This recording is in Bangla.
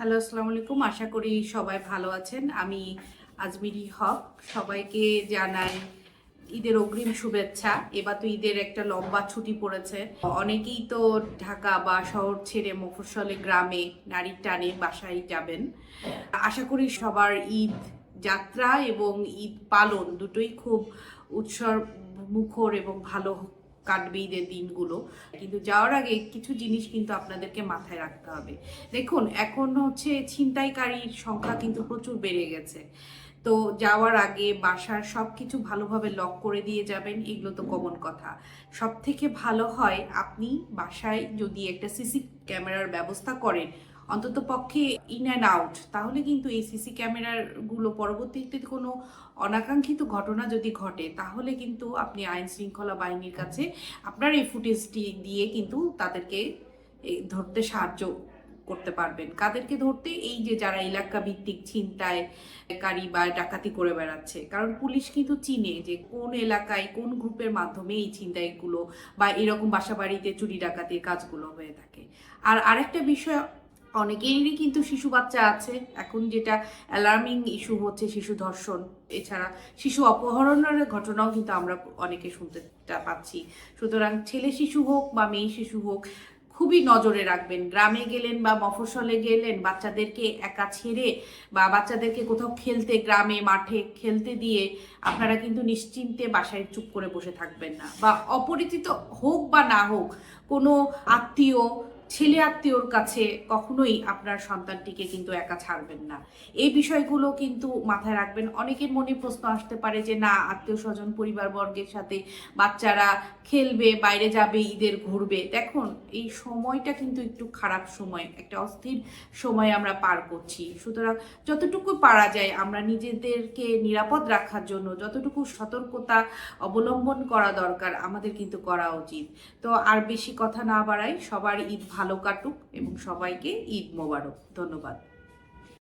হ্যালো আসসালামু আলাইকুম আশা করি সবাই ভালো আছেন। আমি আজমিরি হক। সবাইকে জানাই ঈদের অগ্রিম শুভেচ্ছা। এবার তো ঈদের একটা লম্বা ছুটি পড়েছে। অনেকেই তো ঢাকা বা শহর ছেড়ে মফস্বলে গ্রামে নারীর টানে বাসায় যাবেন। আশা করি সবার ঈদ যাত্রা এবং ঈদ পালন দুটোই খুব উৎসব মুখর এবং ভালো কাটবে ঈদের দিনগুলো। কিন্তু যাওয়ার আগে কিছু জিনিস কিন্তু আপনাদেরকে মাথায় রাখতে হবে। দেখুন, এখন হচ্ছে ছিনতাইকারীর সংখ্যা কিন্তু প্রচুর বেড়ে গেছে। তো যাওয়ার আগে বাসার সব কিছু ভালোভাবে লক করে দিয়ে যাবেন, এগুলো তো কমন কথা। সব থেকে ভালো হয়, আপনি বাসায় যদি একটা সিসি ক্যামেরার ব্যবস্থা করেন অন্তত পক্ষে ইন অ্যান্ড আউট তাহলে কিন্তু এই সিসি ক্যামেরাগুলো পরবর্তীতে কোনো অনাকাঙ্ক্ষিত ঘটনা যদি ঘটে, তাহলে কিন্তু আপনি আইন শৃঙ্খলা বাহিনীর কাছে আপনার এই ফুটেজটি দিয়ে কিন্তু তাদেরকে ধরতে সাহায্য করতে পারবেন। কাদেরকে ধরতে? এই যে যারা এলাকা ভিত্তিক ছিনতায় কারী বা ডাকাতি করে বেড়াচ্ছে, কারণ পুলিশ কিন্তু চিনে যে কোন এলাকায় কোন গ্রুপের মাধ্যমে এই ছিনতাইগুলো বা এরকম বাসা বাড়িতে চুরি ডাকাতির কাজগুলো হয়ে থাকে। আর আরেকটা বিষয় অনেকেরই কিন্তু শিশু বাচ্চা আছে। এখন যেটা অ্যালার্মিং ইস্যু হচ্ছে শিশু ধর্ষণ। এছাড়া শিশু অপহরণের ঘটনাও কিন্তু আমরা অনেকে শুনতে পাচ্ছি। সুতরাং ছেলে শিশু হোক বা মেয়ে শিশু হোক, খুবই নজরে রাখবেন। গ্রামে গেলেন বা মফস্বলে গেলেন, বাচ্চাদেরকে একা ছেড়ে বা বাচ্চাদেরকে কোথাও খেলতে, গ্রামে, মাঠে খেলতে দিয়ে আপনারা কিন্তু নিশ্চিন্তে বাসায় চুপ করে বসে থাকবেন না। বা অপরিচিত হোক বা না হোক, কোনো আত্মীয় ছেলে আত্মীয়র কাছে কখনোই আপনার সন্তানটিকে কিন্তু একা ছাড়বেন না। এই বিষয়গুলো কিন্তু মাথায় রাখবেন। অনেকের মনে প্রশ্ন আসতে পারে যে, না আত্মীয় স্বজন পরিবারবর্গের সাথে বাচ্চারা খেলবে, বাইরে যাবে, ঈদের ঘুরবে। দেখুন, এই সময়টা কিন্তু একটু খারাপ সময়, একটা অস্থির সময় আমরা পার করছি। সুতরাং যতটুকু পারা যায়, আমরা নিজেদেরকে নিরাপদ রাখার জন্য যতটুকু সতর্কতা অবলম্বন করা দরকার, আমাদের কিন্তু করা উচিত। তো আর বেশি কথা না বাড়াই, সবার ঈদ ভালো কাটুক এবং সবাইকে ঈদ মোবারক। ধন্যবাদ।